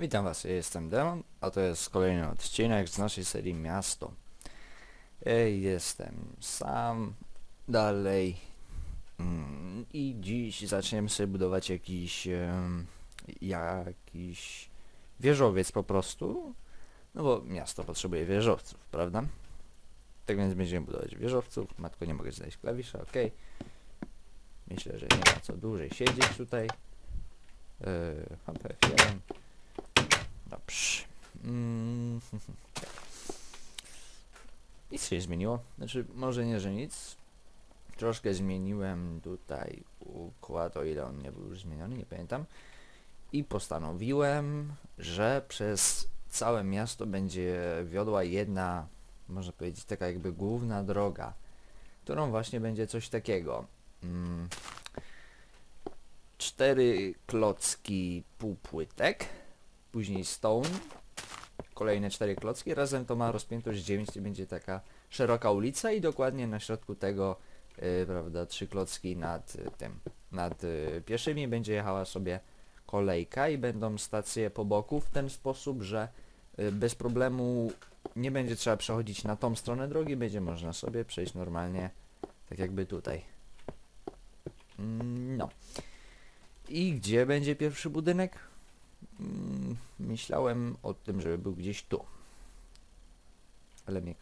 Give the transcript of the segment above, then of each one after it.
Witam Was, ja jestem Demon, a to jest kolejny odcinek z naszej serii Miasto. Jestem sam, dalej mm, i dziś zaczniemy sobie budować jakiś, jakiś wieżowiec po prostu, no bo miasto potrzebuje wieżowców, prawda? Tak więc będziemy budować wieżowców, matko nie mogę znaleźć klawisza, ok. Myślę, że nie ma co dłużej siedzieć tutaj. Yy, F1. Dobrze. Mm, nic się nie zmieniło. Znaczy, może nie, że nic. Troszkę zmieniłem tutaj układ, o ile on nie był już zmieniony, nie pamiętam. I postanowiłem, że przez całe miasto będzie wiodła jedna, można powiedzieć, taka jakby główna droga, którą właśnie będzie coś takiego. Mm, cztery klocki półpłytek, później stone, kolejne cztery klocki, razem to ma rozpiętość 9 i będzie taka szeroka ulica i dokładnie na środku tego, yy, prawda, trzy klocki nad y, tym, nad y, pieszymi będzie jechała sobie kolejka i będą stacje po boku w ten sposób, że y, bez problemu nie będzie trzeba przechodzić na tą stronę drogi, będzie można sobie przejść normalnie, tak jakby tutaj. Mm, No. I gdzie będzie pierwszy budynek? Mm, Myślałem o tym, żeby był gdzieś tu. Ale mnie,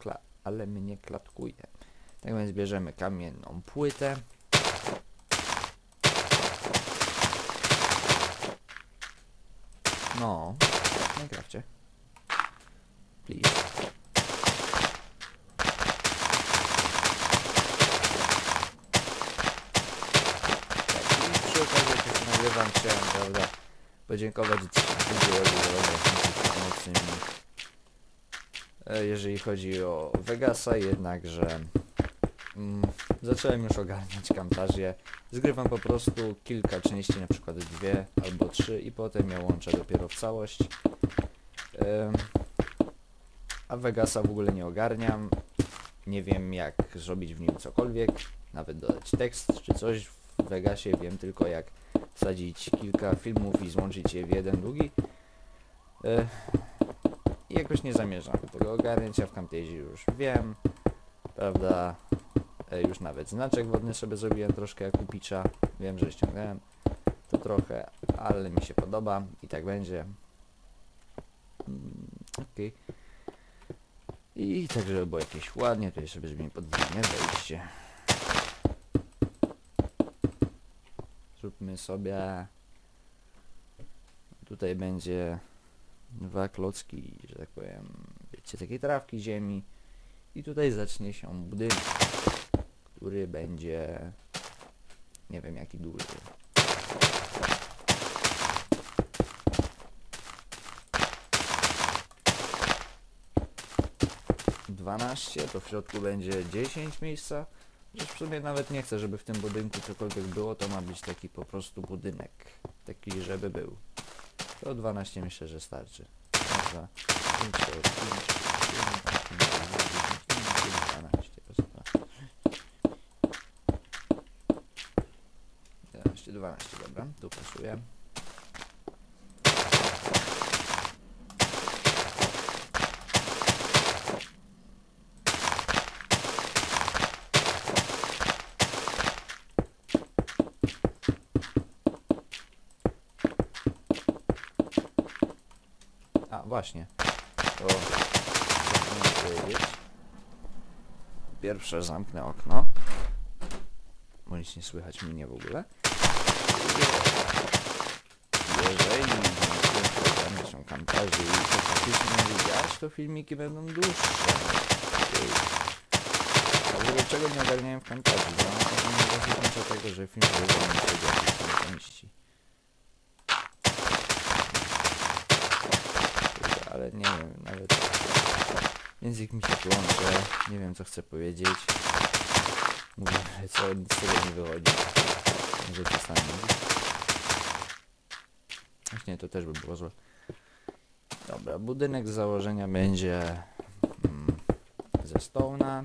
kla- ale mnie klatkuje. Tak więc bierzemy kamienną płytę. No, w Minecrafcie. Please. Tak, i przy okazji już nagrywam chciałem, prawda, podziękować e, jeżeli chodzi o Vegasa, jednakże mm, zacząłem już ogarniać kamtarzję. Zgrywam po prostu kilka części, na przykład dwie albo trzy i potem je łączę dopiero w całość. Em, a Vegasa w ogóle nie ogarniam. Nie wiem jak zrobić w nim cokolwiek, nawet dodać tekst czy coś. W Vegasie wiem tylko jak wsadzić kilka filmów i złączyć je w jeden długi. E, I jakoś nie zamierzam tego ogarniać, ja w Camtasia już wiem, prawda, e, już nawet znaczek wodny sobie zrobiłem troszkę jak upicza, wiem, że ściągnąłem to trochę, ale mi się podoba i tak będzie. Mm, Okej. I tak, żeby było jakieś ładnie, tutaj sobie zrobimy podwójne wejście. Zróbmy sobie... Tutaj będzie dwa klocki, że tak powiem, wiecie, takiej trawki ziemi. I tutaj zacznie się budynek, który będzie... Nie wiem jaki duży. Dwanaście, to w środku będzie 10 miejsca. Sumie nawet nie chcę, żeby w tym budynku cokolwiek było, to ma być taki po prostu budynek. Taki, żeby był. To 12 myślę, że starczy. Dobra. 5, 4, 5, 11, 12, dobra, tu pasuje. Właśnie. To zapomniałem powiedzieć. Pierwsze zamknę okno. Bo nic nie słychać mnie w ogóle. Jeżeli nie są kamparzy i to faktycznie widać, to filmiki będą dłuższe. A w ogóle czego nie ogarniałem w? Bo na pewno nie tego, że film się do jakiejś części. Ale nie wiem, nawet język mi się plącze, nie wiem co chcę powiedzieć. Mówię, że co nic z tego nie wychodzi. Może mówić. Właśnie to też by było złe. Dobra, budynek z założenia będzie mm, ze stołna.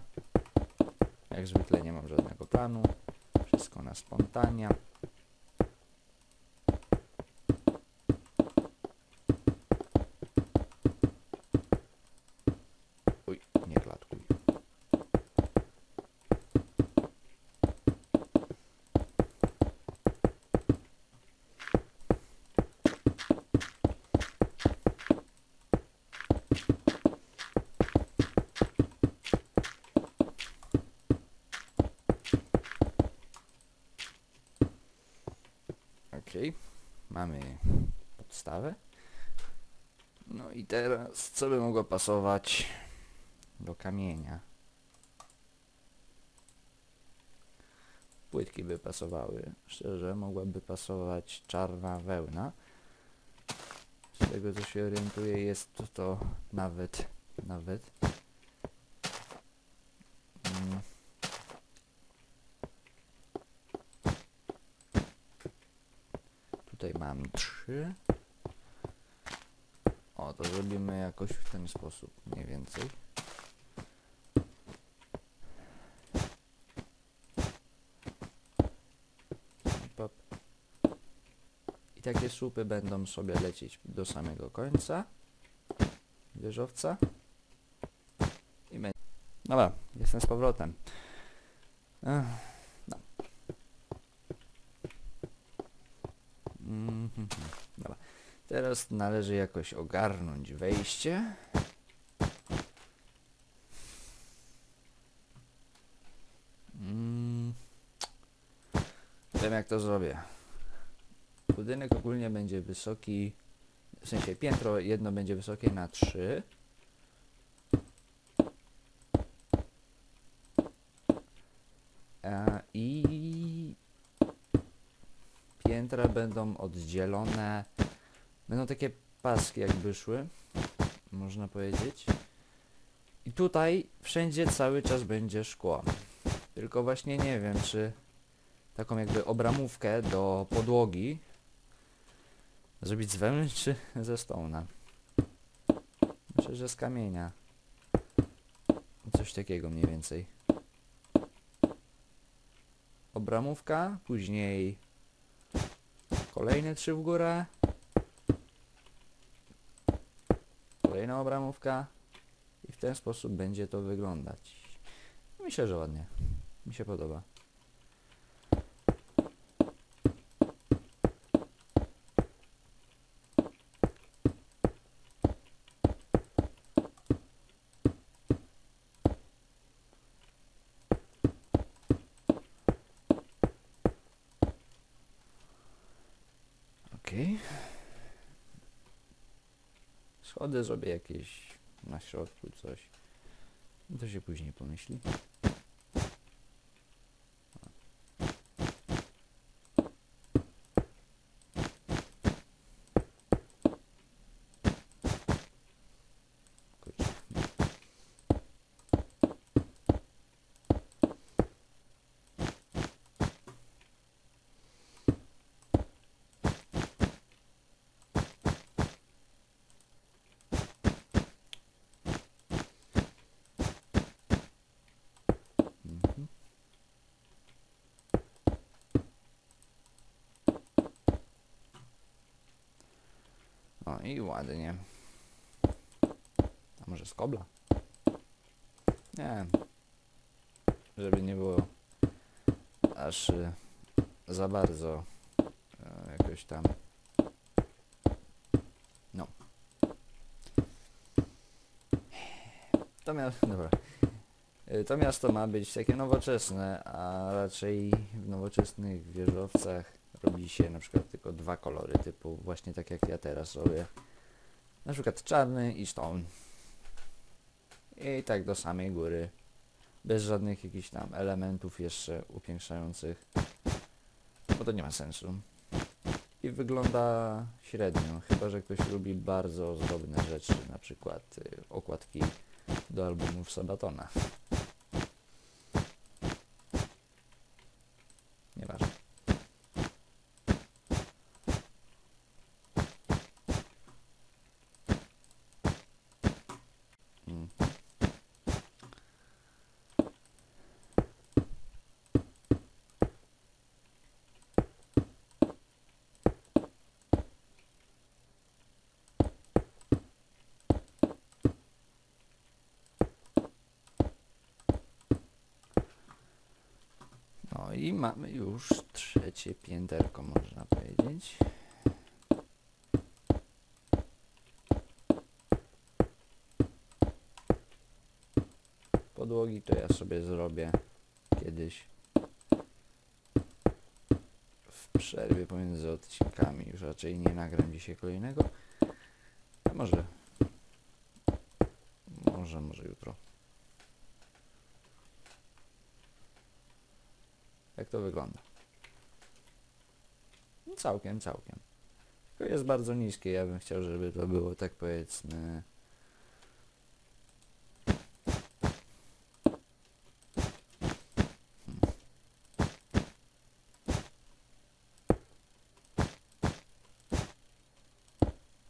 Jak zwykle nie mam żadnego planu. Wszystko na spontania. Ok, mamy podstawę. No i teraz co by mogło pasować do kamienia? Płytki by pasowały. Szczerze, mogłaby pasować czarna wełna. Z tego co się orientuję jest to, to nawet, nawet. Tutaj mam trzy. O, to zrobimy jakoś w ten sposób, mniej więcej. I takie słupy będą sobie lecieć do samego końca wieżowca. I będzie. Dobra, jestem z powrotem. Ech, no. Mhm, Dobra. Teraz należy jakoś ogarnąć wejście. Mm. Wiem jak to zrobię. Budynek ogólnie będzie wysoki, w sensie piętro jedno będzie wysokie na 3. I piętra oddzielone. Będą takie paski jakby szły, można powiedzieć. I tutaj wszędzie cały czas będzie szkło. Tylko właśnie nie wiem, czy taką jakby obramówkę do podłogi zrobić z wełny czy ze stona. Myślę, że z kamienia. Coś takiego mniej więcej. Obramówka, później kolejne trzy w górę. Kolejna obramówka i w ten sposób będzie to wyglądać. Myślę, że ładnie. Mi się podoba. Okej. Schody zrobię jakieś na środku coś. To się później pomyśli. Kurczę. Mhm. O i ładnie. A może z? Nie. Żeby nie było aż y, za bardzo e, jakoś tam. No. To miasto, dobra. Y, To miasto ma być takie nowoczesne, a raczej w nowoczesnych wieżowcach robi się na przykład tylko dwa kolory, typu właśnie tak jak ja teraz robię. Na przykład czarny i stone. I tak do samej góry. Bez żadnych jakichś tam elementów jeszcze upiększających. Bo to nie ma sensu. I wygląda średnio, chyba że ktoś lubi bardzo ozdobne rzeczy, na przykład y, okładki do albumów Sabatona. Nieważne. Mm. No i mamy już trzecie pięterko, można powiedzieć. Podłogi to ja sobie zrobię kiedyś w przerwie pomiędzy odcinkami. Już raczej nie nagram dzisiaj kolejnego. A może... Może, może jutro. Jak to wygląda? No całkiem, całkiem. Tylko jest bardzo niskie. Ja bym chciał, żeby to było tak powiedzmy...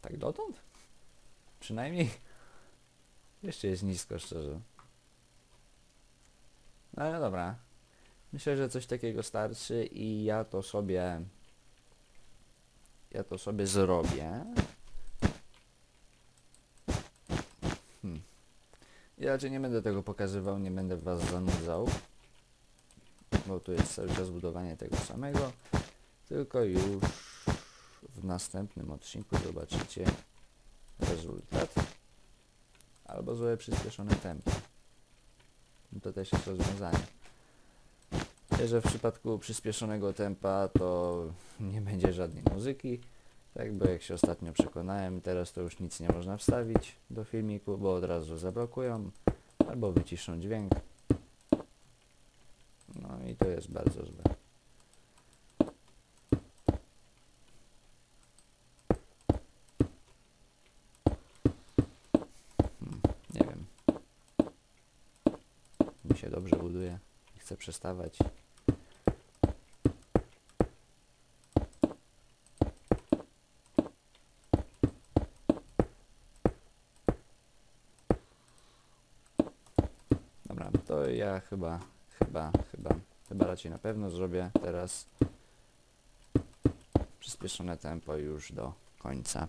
Tak dotąd? Przynajmniej jeszcze jest nisko, szczerze. No ale dobra. Myślę, że coś takiego starczy i ja to sobie ja to sobie zrobię. Hmm. Ja raczej nie będę tego pokazywał, nie będę was zanudzał. Bo tu jest cały czas budowanie tego samego. Tylko już w następnym odcinku zobaczycie rezultat. Albo złe przyspieszone tempo. To też jest rozwiązanie. Że w przypadku przyspieszonego tempa to nie będzie żadnej muzyki. Tak, bo jak się ostatnio przekonałem, teraz to już nic nie można wstawić do filmiku, bo od razu zablokują albo wyciszą dźwięk. No i to jest bardzo złe. Hmm, nie wiem. Mi się dobrze buduje. Chcę przestawać. Dobra, to ja chyba, chyba, chyba, chyba raczej na pewno zrobię teraz przyspieszone tempo już do końca.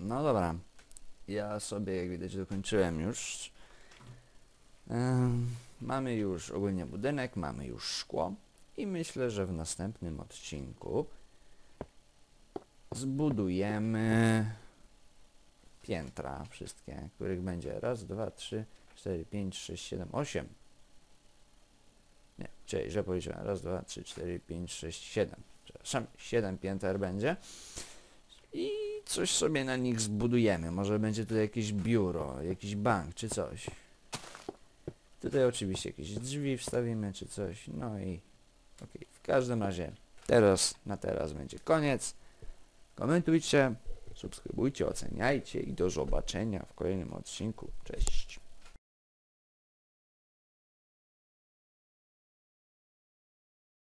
No dobra. Ja sobie, jak widać, dokończyłem już. Mamy już ogólnie budynek, mamy już szkło i myślę, że w następnym odcinku zbudujemy piętra wszystkie, których będzie raz, dwa, trzy, cztery, pięć, sześć, siedem, osiem. Nie, czyli, że policzyłem. Raz, dwa, trzy, cztery, pięć, sześć, siedem. Przepraszam, siedem pięter będzie. Coś sobie na nich zbudujemy. Może będzie tutaj jakieś biuro, jakiś bank czy coś. Tutaj oczywiście jakieś drzwi wstawimy czy coś. No i okej. W każdym razie teraz na teraz będzie koniec. Komentujcie, subskrybujcie, oceniajcie i do zobaczenia w kolejnym odcinku. Cześć.